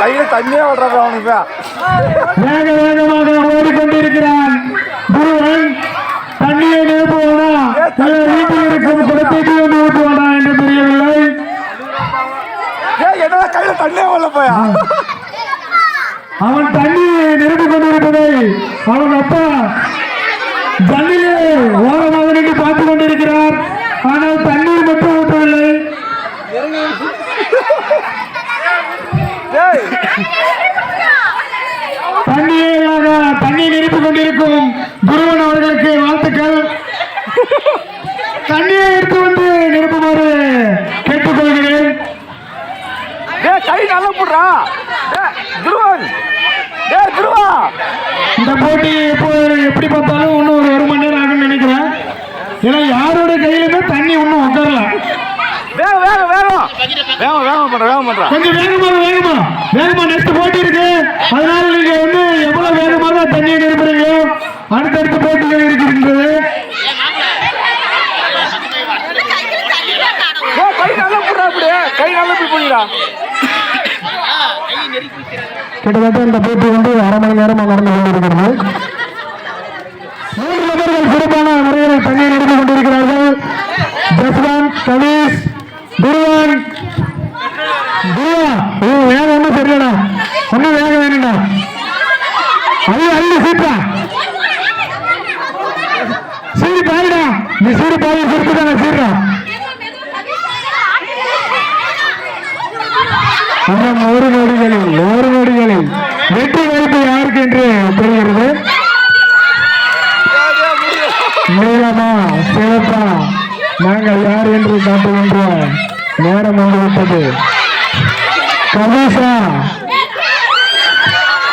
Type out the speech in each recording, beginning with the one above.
கையில தண்ணியே விடுறப்ப அவனுக்கு வேக வேகமாக ஓடிக்கொண்டிருக்கிறான். குருவன் தண்ணியை நிரப்புவானா? வீட்டில் இருக்கும் குடத்தை வந்து ஊற்றுவானா என்று தெரியவில்லை. என்ன கையில தண்ணியே வரல போயா? அவன் தண்ணியை நிரப்பிக் கொண்டிருப்பதை அவன் அப்பா டேய் தண்ணியாக தண்ணீர் நிரப்பிக் கொண்டிருக்கும் குருவன் அவர்களுக்கு வாழ்த்துக்கள். தண்ணியை எடுத்து வந்து நிரப்புமாறு கேட்டுக்கொள்கிறேன். கை நல்லா போடுறா துருவன். துருவா. இந்த போட்டி இப்போ எப்படி பார்த்தாலும் இன்னும் ஒரு ஒரு மணி நேரம் ஆகும்னு நினைக்கிறேன். ஏன்னா யாரோட கையிலுமே தண்ணி இன்னும் உட்காரல வேகம் வேகம் வேகம். வேகம் வேகம் பண்ற வேகம் பண்ற. கொஞ்சம் வேகமா வேகமா. வேகமா நெக்ஸ்ட் போட்டி இருக்கு. அதனால நீங்க வந்து எவ்வளவு வேகமாக தண்ணியை நிரப்புறீங்களோ அடுத்தடுத்த போட்டிகள் இருக்கின்றது கை நல்லா போடுறா அப்படியே கை நல்லா போய் கிட்டத்தட்ட இந்த போட்டி வந்து அரை மணி நேரமாக நடந்து கொண்டிருக்கிறது. மூன்று நபர்கள் சிறப்பான முறையில் தண்ணீர் நிரப்பி கொண்டிருக்கிறார்கள். ஜஸ்வான் கணேஷ் அள்ளி அள்ளி சீட்டா சீடு பாருடா. நீ சீடு பாரு இன்னும் ஒரு நொடிகளில் ஒரு நொடிகளில். வெற்றி வாய்ப்பு யாருக்கு என்று தெரிகிறது? நீளமா சிவப்பா. நாங்கள் யார் என்று காட்டுகின்ற நேரம் வந்துவிட்டது. கபீஷா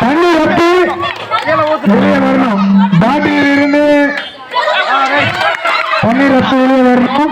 தண்ணி வட்டி வெளியே வரணும். பாட்டில் இருந்து தண்ணீர் வட்டி வெளியே வரணும்.